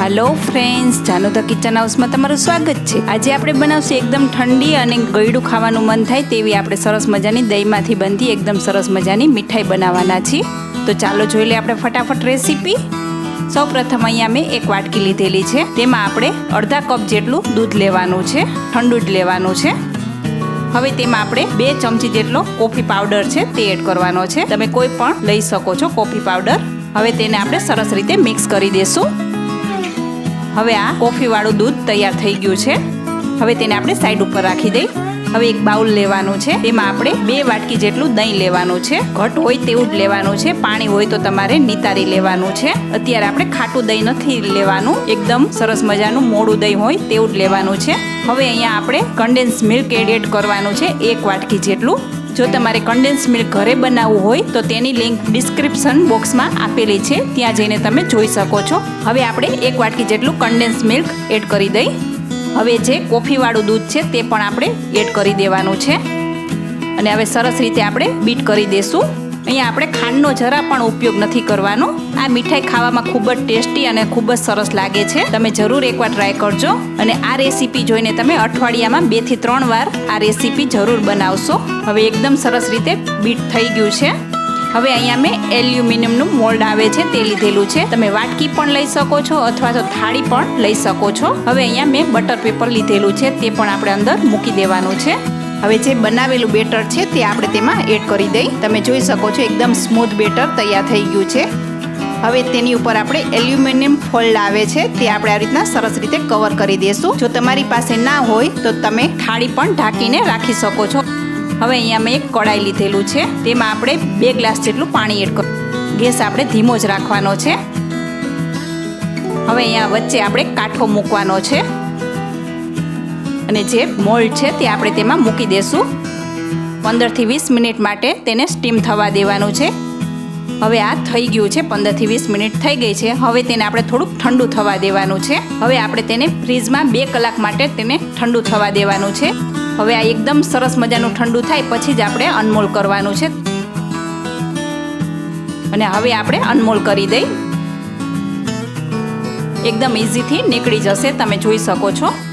Hello friends Janu the kitchen હાઉસમાં તમારું સ્વાગત છે. આજે આપણે બનાવશું એકદમ ઠંડી અને ગળ્યું ખાવાનું મન થાય તેવી આપણે સરસ મજાની દહીંમાંથી બનતી એકદમ સરસ મજાની મીઠાઈ બનાવવાના છીએ. તો ચાલો જોઈ લઈએ આપણે ફટાફટ રેસીપી. સૌ પ્રથમ અહીંયા મેં એક વાટકી લીધેલી છે. તેમાં આપણે અડધા કપ જેટલું દૂધ લેવાનું છે. ઠંડુ જ લેવાનું છે. હવે તેમાં આપણે બે ચમચી જેટલો કોફી પાવડર છે તે એડ કરવાનો છે. તમે કોઈ પણ લઈ શકો છો કોફી પાવડર. હવે તેને આપણે સરસ રીતે મિક્સ કરી દેશું. હવે આ કોફી વાળું દૂધ તૈયાર થઈ ગયું છે. હવે તેને આપણે સાઈડ ઉપર રાખી દઈ. હવે એક બાઉલ લેવાનું છે. તેમાં આપણે બે વાટકી જેટલું દહીં લેવાનું છે. ઘટ હોય તેવું જ લેવાનું છે. પાણી હોય તો તમારે નિતારી લેવાનું છે. અત્યારે આપણે ખાટું દહીં નથી લેવાનું. એકદમ સરસ મજાનું મોડું દહીં હોય તેવું જ લેવાનું છે. હવે અહીંયા આપણે કન્ડેન્સ મિલ્ક એડ કરવાનું છે. એક વાટકી જેટલું. જો તમારે કન્ડેન્સ મિલ્ક ઘરે બનાવવું હોય, તો તેની લિંક ડિસ્ક્રિપ્શન બોક્સમાં આપેલી છે. ત્યાં જઈને તમે જોઈ શકો છો. હવે આપણે એક વાટકી જેટલું કન્ડેન્સ મિલ્ક એડ કરી દઈ. હવે જે કોફીવાળું દૂધ છે, તે પણ આપણે એડ કરી દેવાનું છે. અને હવે સરસ રીતે આપણે બીટ કરી દેશું. અહીંયા આપણે ખાંડનો જરા પણ ઉપયોગ નથી કરવાનો. આ મીઠાઈ ખાવામાં ખૂબ જ ટેસ્ટી અને ખૂબ જ સરસ લાગે છે. તમે જરૂર એકવાર ટ્રાય કરજો અને આ રેસીપી જોઈને તમે અઠવાડિયામાં બેથી ત્રણ વાર આ રેસીપી જરૂર બનાવશો. હવે એકદમ સરસ રીતે બીટ થઈ ગયું છે. હવે અહીંયા મેં એલ્યુમિનિયમનું મોલ્ડ આવે છે તે લીધેલું છે. તમે વાટકી પણ લઈ શકો છો અથવા તો થાળી પણ લઈ શકો છો. હવે અહીંયા મેં બટર પેપર લીધેલું છે તે પણ આપણે અંદર મૂકી દેવાનું છે. હવે જે બનાવેલું બેટર છે તે આપણે તેમાં એડ કરી દઈ. તમે જોઈ શકો છો એકદમ સ્મૂથ બેટર તૈયાર થઈ ગયું છે. હવે તેની ઉપર આપણે એલ્યુમિનિયમ ફોલ્ડ આવે છે તે આપણે આ રીતના સરસ રીતે કવર કરી દઈશું. જો તમારી પાસે ના હોય તો તમે થાળી પણ ઢાંકીને રાખી શકો છો. હવે અહીંયા મેં એક કડાઈ લીધેલું છે. તેમાં આપણે બે ગ્લાસ જેટલું પાણી એડ કરું ગેસ આપણે ધીમો જ રાખવાનો છે. હવે અહીંયા વચ્ચે આપણે કાંઠો મૂકવાનો છે. અને જે મોલ્ડ છે તે આપણે તેમાં મૂકી દેશું. પંદરથી વીસ મિનિટ માટે તેને સ્ટીમ થવા દેવાનું છે. હવે આ થઈ ગયું છે, પંદરથી વીસ મિનિટ થઈ ગઈ છે. હવે તેને આપણે થોડુંક ઠંડુ થવા દેવાનું છે. હવે આપણે તેને ફ્રીજમાં બે કલાક માટે તેને ઠંડુ થવા દેવાનું છે. હવે આ એકદમ સરસ મજાનું ઠંડુ થાય, પછી જ આપણે અનમોલ કરવાનું છે. અને હવે આપણે અનમોલ કરી દઈ. એકદમ ઇઝીથી નીકળી જશે, તમે જોઈ શકો છો.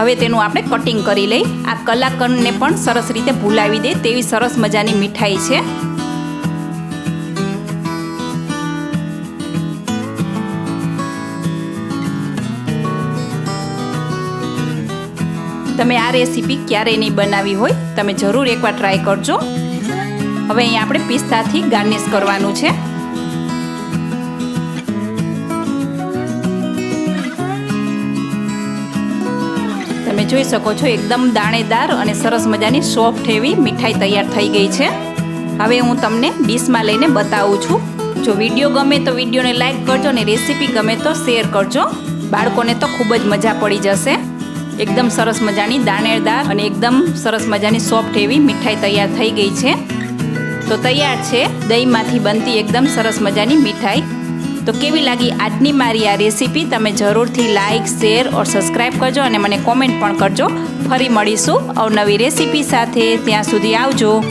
હવે તેનું આપણે કટિંગ કરી લઈ આ કલાકંદને પણ સરસ રીતે ભૂલાવી દે તેવી સરસ મજાની મીઠાઈ છે. તમે આ રેસીપી ક્યારેય નહીં બનાવી હોય, તમે જરૂર એકવાર ટ્રાય કરજો. હવે અહીંયા આપણે પિસ્તાથી ગાર્નિશ કરવાનું છે. જોઈ શકો છો, એકદમ દાણેદાર અને સરસ મજાની સોફ્ટ એવી મીઠાઈ તૈયાર થઈ ગઈ છે. હવે હું તમને ડીશમાં લઈને બતાવું છું. જો વીડિયો ગમે તો વિડીયોને લાઈક કરજો અને રેસીપી ગમે તો શેર કરજો. બાળકોને તો ખૂબ જ મજા પડી જશે. એકદમ સરસ મજાની દાણેદાર અને એકદમ સરસ મજાની સોફ્ટ એવી મીઠાઈ તૈયાર થઈ ગઈ છે. તો તૈયાર છે, દહીંમાંથી બનતી એકદમ સરસ મજાની મીઠાઈ. તો કેવી લાગી આજની મારી આ રેસીપી? તમે જરૂરથી લાઇક શેર ઓર સબસ્ક્રાઈબ કરજો અને મને કોમેન્ટ પણ કરજો. ફરી મળીશું અવનવી રેસીપી સાથે. ત્યાં સુધી આવજો.